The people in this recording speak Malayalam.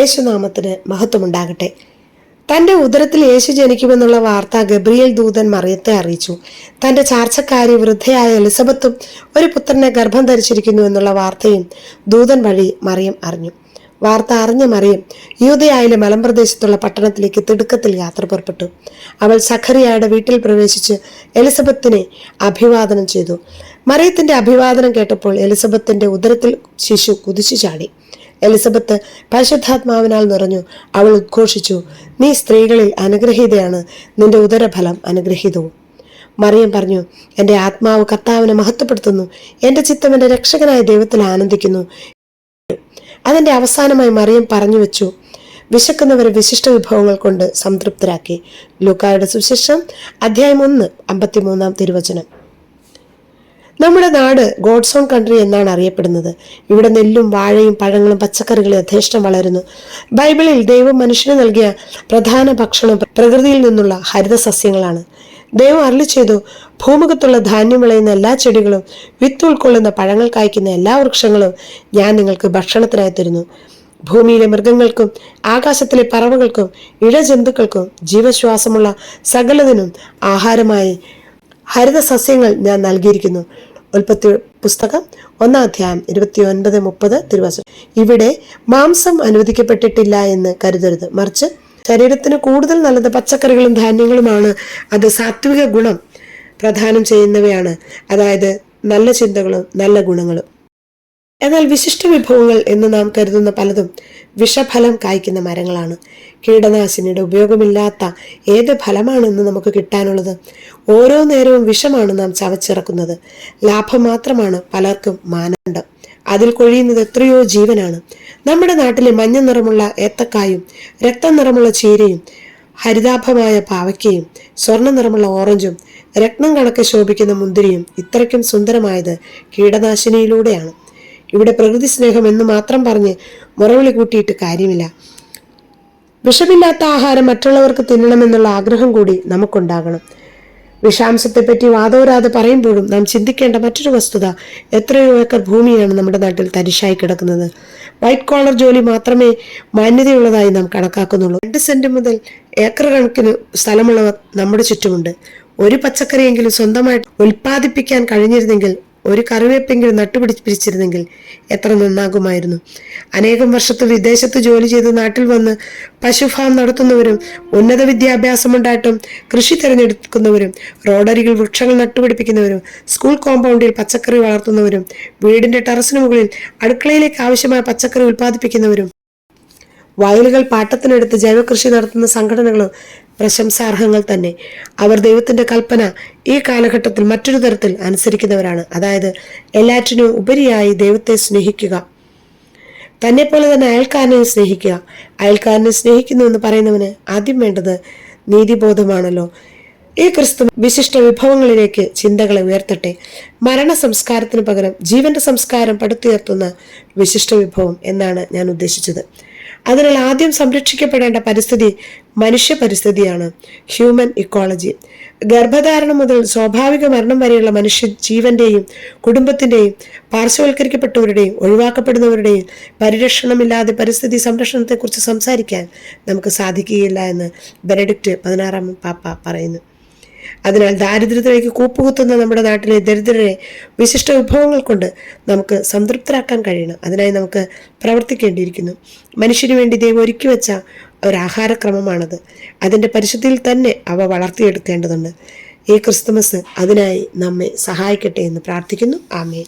യേശുനാമത്തിന് മഹത്വമുണ്ടാകട്ടെ. തന്റെ ഉദരത്തിൽ യേശു ജനിക്കുമെന്നുള്ള വാർത്ത ഗബ്രിയേൽ ദൂതൻ മറിയത്തെ അറിയിച്ചു. തന്റെ ചാർച്ചക്കാരി വൃദ്ധയായ എലിസബത്തും ഒരു പുത്രനെ ഗർഭം ധരിച്ചിരിക്കുന്നു എന്നുള്ള വാർത്തയും ദൂതൻ വഴി മറിയം അറിഞ്ഞു. വാർത്ത അറിഞ്ഞ മറിയം യൂതയായിലെ മലമ്പ്രദേശത്തുള്ള പട്ടണത്തിലേക്ക് തിടുക്കത്തിൽ യാത്ര പുറപ്പെട്ടു. അവൾ സഖറിയായുടെ വീട്ടിൽ പ്രവേശിച്ച് എലിസബത്തിനെ അഭിവാദനം ചെയ്തു. മറിയത്തിന്റെ അഭിവാദനം കേട്ടപ്പോൾ എലിസബത്തിന്റെ ഉദരത്തിൽ ശിശു കുതിച്ചു ചാടി. എലിസബത്ത് പരിശുദ്ധാത്മാവിനാൽ നിറഞ്ഞു അവൾ ഉദ്ഘോഷിച്ചു നീ സ്ത്രീകളിൽ അനുഗ്രഹീതയാണ് നിന്റെ ഉദരഫലം അനുഗ്രഹീതവും. മറിയം പറഞ്ഞു എന്റെ ആത്മാവ് കർത്താവിനെ മഹത്വപ്പെടുത്തുന്നു എന്റെ ചിത്തം എന്റെ രക്ഷകനായ ദൈവത്തിൽ ആനന്ദിക്കുന്നു. അതിന്റെ അവസാനമായി മറിയം പറഞ്ഞു വെച്ചു വിശക്കുന്നവരെ വിശിഷ്ട വിഭവങ്ങൾ കൊണ്ട് സംതൃപ്തരാക്കി. ലൂക്കായുടെ സുശേഷം അധ്യായം ഒന്ന് അമ്പത്തിമൂന്നാം തിരുവചനം. നമ്മുടെ നാട് ഗോഡ്സ് ഓൺ കൺട്രി എന്നാണ് അറിയപ്പെടുന്നത്. ഇവിടെ നെല്ലും വാഴയും പഴങ്ങളും പച്ചക്കറികളും യഥേഷ്ടം വളരുന്നു. ബൈബിളിൽ ദൈവം മനുഷ്യന് നൽകിയ പ്രധാന ഭക്ഷണം പ്രകൃതിയിൽ നിന്നുള്ള ഹരിത സസ്യങ്ങളാണ് ദൈവം അരളി ചെയ്തു ഭൂമുഖത്തുള്ള ധാന്യം വിളയുന്ന എല്ലാ ചെടികളും വിത്ത് ഉൾക്കൊള്ളുന്ന പഴങ്ങൾ കായ്ക്കുന്ന എല്ലാ വൃക്ഷങ്ങളും ഞാൻ നിങ്ങൾക്ക് ഭക്ഷണത്തിനായി തരുന്നു. ഭൂമിയിലെ മൃഗങ്ങൾക്കും ആകാശത്തിലെ പറവകൾക്കും ഇഴജന്തുക്കൾക്കും ജീവശ്വാസമുള്ള സകലതിനും ആഹാരമായി ഹരിത സസ്യങ്ങൾ ഞാൻ നൽകിയിരിക്കുന്നു. ഉൽപ്പത്തി പുസ്തകം ഒന്നാം അധ്യായം ഇരുപത്തി ഒൻപത് മുപ്പത് തിരുവചനം. ഇവിടെ മാംസം അനുവദിക്കപ്പെട്ടിട്ടില്ല എന്ന് കരുതരുത്. മറിച്ച് ശരീരത്തിന് കൂടുതൽ നല്ലത് പച്ചക്കറികളും ധാന്യങ്ങളുമാണ്. അത് സാത്വിക ഗുണം പ്രധാനം ചെയ്യുന്നവയാണ്. അതായത് നല്ല ചിന്തകളും നല്ല ഗുണങ്ങളും. എന്നാൽ വിശിഷ്ട വിഭവങ്ങൾ എന്ന് നാം കരുതുന്ന പലതും വിഷഫലം കായ്ക്കുന്ന മരങ്ങളാണ്. കീടനാശിനിയുടെ ഉപയോഗമില്ലാത്ത ഏത് ഫലമാണെന്ന് നമുക്ക് കിട്ടാനുള്ളത്? ഓരോ നേരവും വിഷമാണ് നാം ചവച്ചിറക്കുന്നത്. ലാഭം മാത്രമാണ് പലർക്കും മാനദണ്ഡം. അതിൽ കൊഴിയുന്നത് എത്രയോ ജീവനാണ്. നമ്മുടെ നാട്ടിലെ മഞ്ഞ നിറമുള്ള ഏത്തക്കായും രക്തം നിറമുള്ള ചീരയും ഹരിതാഭമായ പാവയ്ക്കയും സ്വർണ നിറമുള്ള ഓറഞ്ചും രത്നം കണക്കെ ശോഭിക്കുന്ന മുന്തിരിയും ഇത്രയ്ക്കും സുന്ദരമായത് കീടനാശിനിയിലൂടെയാണ്. ഇവിടെ പ്രകൃതി സ്നേഹം എന്ന് മാത്രം പറഞ്ഞ് മുറവിളി കൂട്ടിയിട്ട് കാര്യമില്ല. വിഷമില്ലാത്ത ആഹാരം മറ്റുള്ളവർക്ക് തിന്നണമെന്നുള്ള ആഗ്രഹം കൂടി നമുക്കുണ്ടാകണം. വിഷാംശത്തെപ്പറ്റി വാദോരാതെ പറയുമ്പോഴും നാം ചിന്തിക്കേണ്ട മറ്റൊരു വസ്തുത എത്രയോ ഏക്കർ ഭൂമിയാണ് നമ്മുടെ നാട്ടിൽ തരിശായി കിടക്കുന്നത്. വൈറ്റ് കോളർ ജോലി മാത്രമേ മാന്യതയുള്ളതായി നാം കണക്കാക്കുന്നുള്ളൂ. രണ്ട് സെന്റ് മുതൽ ഏക്കർ കണക്കിന് സ്ഥലമുള്ളവർ നമ്മുടെ ചുറ്റുമുണ്ട്. ഒരു പച്ചക്കറിയെങ്കിലും സ്വന്തമായി ഉൽപ്പാദിപ്പിക്കാൻ കഴിഞ്ഞിരുന്നെങ്കിൽ ഒരു കറിവേപ്പെങ്കിലും നട്ടുപിടിപ്പിച്ചിരുന്നെങ്കിൽ എത്ര നന്നാകുമായിരുന്നു. അനേകം വർഷത്ത് വിദേശത്ത് ജോലി ചെയ്ത് നാട്ടിൽ വന്ന് പശുഫാം നടത്തുന്നവരും ഉന്നത വിദ്യാഭ്യാസമുണ്ടായിട്ടും കൃഷി തിരഞ്ഞെടുക്കുന്നവരും റോഡരികിൽ വൃക്ഷങ്ങൾ നട്ടുപിടിപ്പിക്കുന്നവരും സ്കൂൾ കോമ്പൗണ്ടിൽ പച്ചക്കറി വളർത്തുന്നവരും വീടിന്റെ ടെറസിന് മുകളിൽ അടുക്കളയിലേക്ക് ആവശ്യമായ പച്ചക്കറി ഉൽപ്പാദിപ്പിക്കുന്നവരും വയലുകൾ പാട്ടത്തിനെടുത്ത് ജൈവകൃഷി നടത്തുന്ന സംഘടനകളും പ്രശംസാർഹങ്ങൾ തന്നെ. അവർ ദൈവത്തിന്റെ കൽപ്പന ഈ കാലഘട്ടത്തിൽ മറ്റൊരു തരത്തിൽ അനുസരിക്കുന്നവരാണ്. അതായത് എല്ലാറ്റിനും ഉപരിയായി ദൈവത്തെ സ്നേഹിക്കുക. തന്നെ പോലെ തന്നെ അയൽക്കാരനെ സ്നേഹിക്കുക. അയൽക്കാരനെ സ്നേഹിക്കുന്നു എന്ന് പറയുന്നവന് ആദ്യം വേണ്ടത് നീതിബോധമാണല്ലോ. ഈ ക്രിസ്തു വിശിഷ്ട വിഭവങ്ങളിലേക്ക് ചിന്തകളെ ഉയർത്തട്ടെ. മരണ സംസ്കാരത്തിന് പകരം ജീവന്റെ സംസ്കാരം പടുത്തുയർത്തുന്ന വിശിഷ്ട വിഭവം എന്നാണ് ഞാൻ ഉദ്ദേശിച്ചത്. അതിനാൽ ആദ്യം സംരക്ഷിക്കപ്പെടേണ്ട പരിസ്ഥിതി മനുഷ്യ പരിസ്ഥിതിയാണ് ഹ്യൂമൻ ഇക്കോളജി ഗർഭധാരണം മുതൽ സ്വാഭാവിക മരണം വരെയുള്ള മനുഷ്യ ജീവന്റെയും കുടുംബത്തിന്റെയും പാർശ്വവൽക്കരിക്കപ്പെട്ടവരുടെയും ഒഴിവാക്കപ്പെടുന്നവരുടെയും പരിരക്ഷണമില്ലാതെ പരിസ്ഥിതി സംരക്ഷണത്തെക്കുറിച്ച് സംസാരിക്കാൻ നമുക്ക് സാധിക്കുകയില്ല എന്ന് ബെനഡിക്റ്റ് പതിനാറാം പാപ്പ പറയുന്നു. അതിനാൽ ദാരിദ്ര്യത്തിലേക്ക് കൂപ്പുകുത്തുന്ന നമ്മുടെ നാട്ടിലെ ദരിദ്രരെ വിശിഷ്ട വിഭവങ്ങൾ കൊണ്ട് നമുക്ക് സംതൃപ്തരാക്കാൻ കഴിയണം. അതിനായി നമുക്ക് പ്രവർത്തിക്കേണ്ടിയിരിക്കുന്നു. മനുഷ്യന് വേണ്ടി ദൈവം ഒരുക്കി വെച്ച ഒരു ആഹാരക്രമമാണത് അതിന്റെ പരിശുദ്ധിയിൽ തന്നെ അവ വളർത്തിയെടുക്കേണ്ടതുണ്ട്. ഈ ക്രിസ്തുമസ് അതിനായി നമ്മെ സഹായിക്കട്ടെ എന്ന് പ്രാർത്ഥിക്കുന്നു. ആമേ